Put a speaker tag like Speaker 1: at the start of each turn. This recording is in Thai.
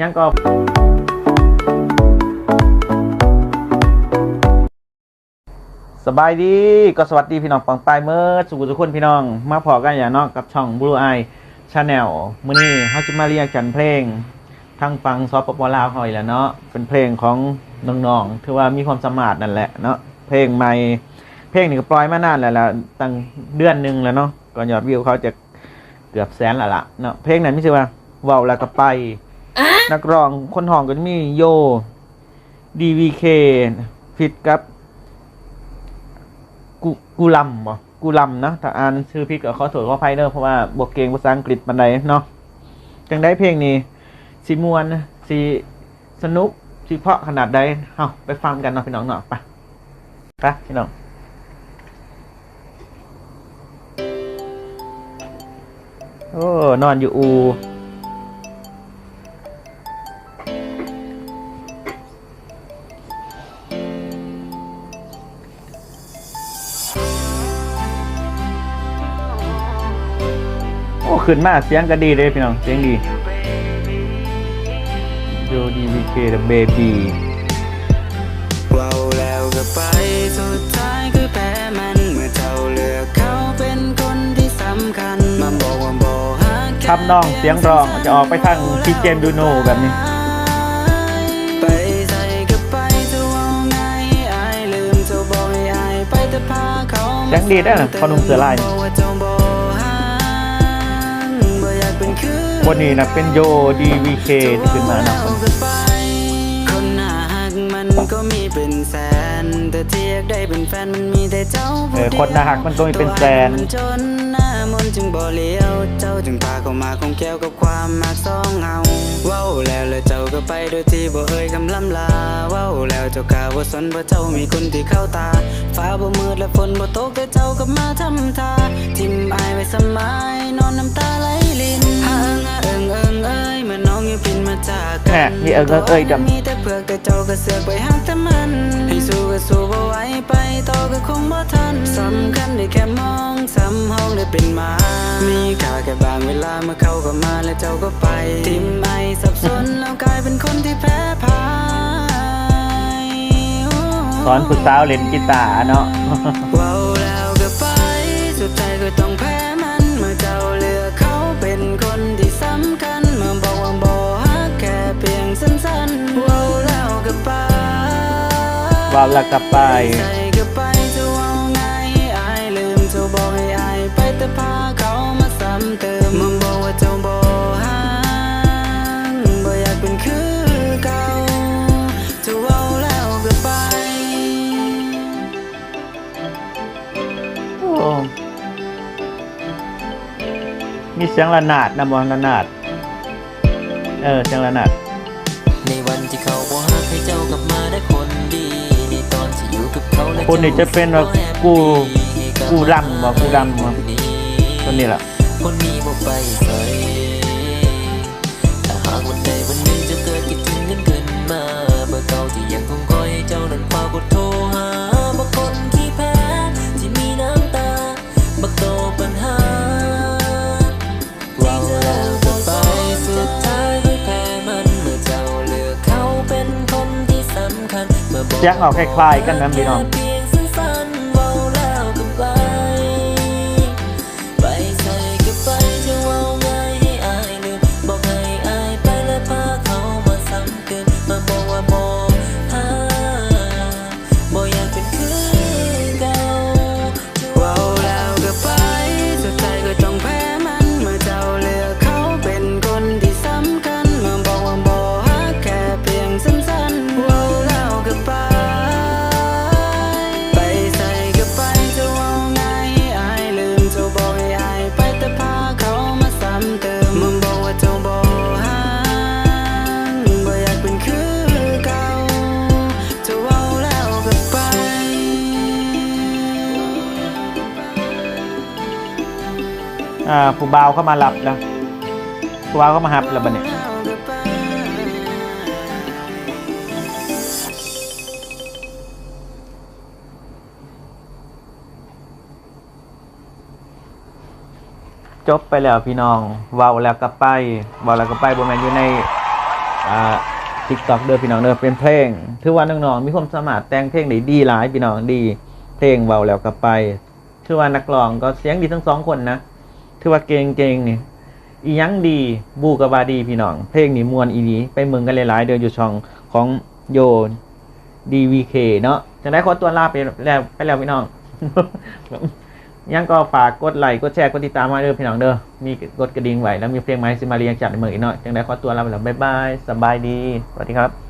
Speaker 1: ยังก็สบายดีก็สวัสดีพี่น้องปังปายเมื่อสุขทุกคนพี่น้อง มาพอกันอย่างนอกกับช่อง Blue Eye Channel มื้อนี้เขาจะมาเรียกกันเพลงทางฟังซอฟต์ปลาวเฮาอีกแล้วเนาะเป็นเพลงของน้องๆถือว่ามีความสามารถนั่นแหละเนาะเพลงใหม่เพลงนี่ก็ปล่อยมานานแล้วละตั้งเดือนหนึ่งแล้วเนาะก่อนยอดวิวเขาจะเกือบแสนล้วล่ะเนาะเพลงนั้นไม่ใช่ว่า เว้าแล้วก็ไป นักร้องคนห้องก็จะมีโย DVK ฟิตกับ กูกูลำบ่กูลำนะถ้าอ่านชื่อพี่ก็ขอโทษขออภัยเด้อเพราะว่าบวกเก่งภาษาอังกฤษบันไดเนาะจังได้เพลงนี้สีมวนสีสนุกสีเพราะขนาดใดเฮาไปฟังกันเนาะพี่น้องเนาะไปไปพี่น้องโอ้นอนอยู่อู ขึ้นมาเสียงก็ดีเลยพี่น้องเสียงดีโยดีวีเคเดเบบี
Speaker 2: เว้าแล้วก็ไปสุดท้ายคือแพ้มันเมื่อเจ้าเลือกเขาเป็นคนที่สำคัญมาบอกว่าบอกหาแค่
Speaker 1: ทับน้องเสียงร้องจะออกไปทางพี่เจมส์ดูโนแบบนี้
Speaker 2: ไปใส่ก็ไปเจะว่าไงให้อายลืมเจ้าบอกให้อายไปแต่พาเขามา
Speaker 1: เสียงดีด้วยนะพอหนุ่มเสือลาย
Speaker 2: คือ
Speaker 1: คนนี้นะเป็นโยดีวีเคที่ขึ้นมาเนาะ
Speaker 2: คนหน้าหักมันก็มีเป็นแสนแต่ที่อยากได้เป็นแฟนมันมีแต่เจ้า
Speaker 1: เออคนหน้าหักมันก็มีเป็นแสน
Speaker 2: ตัวอ้ายมันจนหน้ามนต์จึงบ่เลี้ยวเจ้าจึงพาเข้ามาคงแก้วกับความมักสองเฮาเว้าแล้วแล้วเจ้าก็ไปโดยที่บ่เอ่ยคำล่ำลาเว้าแล้วเจ้ากล่าวว่าสนเพราะเจ้ามีคนที่เข้าตาฟ้าบ่มืดและฝนบ่ตกแต่เจ้าก็มาทำท่าทิมอายไว้สมาย มี
Speaker 1: เอิงเอิงเอ้ยดำ
Speaker 2: มีแต่เผือกแต่เจ้าก็เสือกไปหักแต่มันให้สู้ก็สู้บ่ไหวไปต่อก็คงบ่ทันสำคัญได้แค่มองซ้ำห้องได้เป็นหมา มีค่าแค่บางเวลาเมื่อเขาก็มาแล้วเจ้าก็ไปทิมไอสับสนแล้วกลายเป็นคนที่แพ้พ่าย
Speaker 1: สอนผู้สาวเล่นกีตาร์เนาะ
Speaker 2: ว้าแล้วก็ไปสุดท้ายก็ต้องแพ้ ว่าแล้วก็ไป ใส่ก็ไปจะเว่าไงให้อายลืมเจ้าบอกให้อายไปแต่พาเขามาซ้ำเติมมึงบอกว่าเจ้าบ่ฮักบ่อยากเป็นคือเก่าจะเว้าแล้วก็ไป
Speaker 1: โอ้มีเสียงระนาดนะบอระนาด เออ เสียงระนาด
Speaker 3: ในวันที่เขาบอกฮักให้เจ้ากลับมาได้คน
Speaker 1: คนนี้จะเป็นว่ากูกูรำบ่กูรำบ่คนนี้แหละ
Speaker 3: คนนี้บอกไปใส่ถ้าหากวันใดวันหนึ่งจะเกิดคิดถึงกันขึ้นมาเบอร์เก่าที่ยังคงคอยให้เจ้านั้นพากดโทรหา เมื่อบอก
Speaker 1: เสียงออกคล้ายๆกันนะพี่น้อง
Speaker 3: อ่า
Speaker 1: ผู้บ่าวเข้ามาหลับแล้วผู้บ่าวเข้ามาหับแล้วบัดนี้จบไปแล้วพี่น้องเว้าแล้วก็ไปเว้าแล้วก็ไปบ่แมนอยู่ในอ่า TikTok เด้อพี่น้องเด้อเป็นเพลงถือว่าน้องๆมีความสามารถแต่งเพลงได้ดีหลายพี่น้องดี เพลงเว้าแล้วก็ไปถือว่านักร้องก็เสียงดีทั้งสองคนนะ ถือว่าเก่งๆนี่อียังดีบูกับบาดีพี่น้อง เพลงนี้มวนอีดีไปเมืองกันหลายๆ เดือนอยู่ช่องของโย DVK เคนาะจะได้ขอตัวลาไปแล้วไปแล้วพี่น้อง ยังก็ฝากกดไลค์กดแชร์กดติดตามมาเด้อพี่น้องเด้อมีกดกระดิ่งไว้แล้วมีเพลงใหม่สิมาเรียงจัดในเมืองอีกเนาะจังได้ขอตัวลาไปแล้วบ๊ายบายสบายดีสวัสดีครับ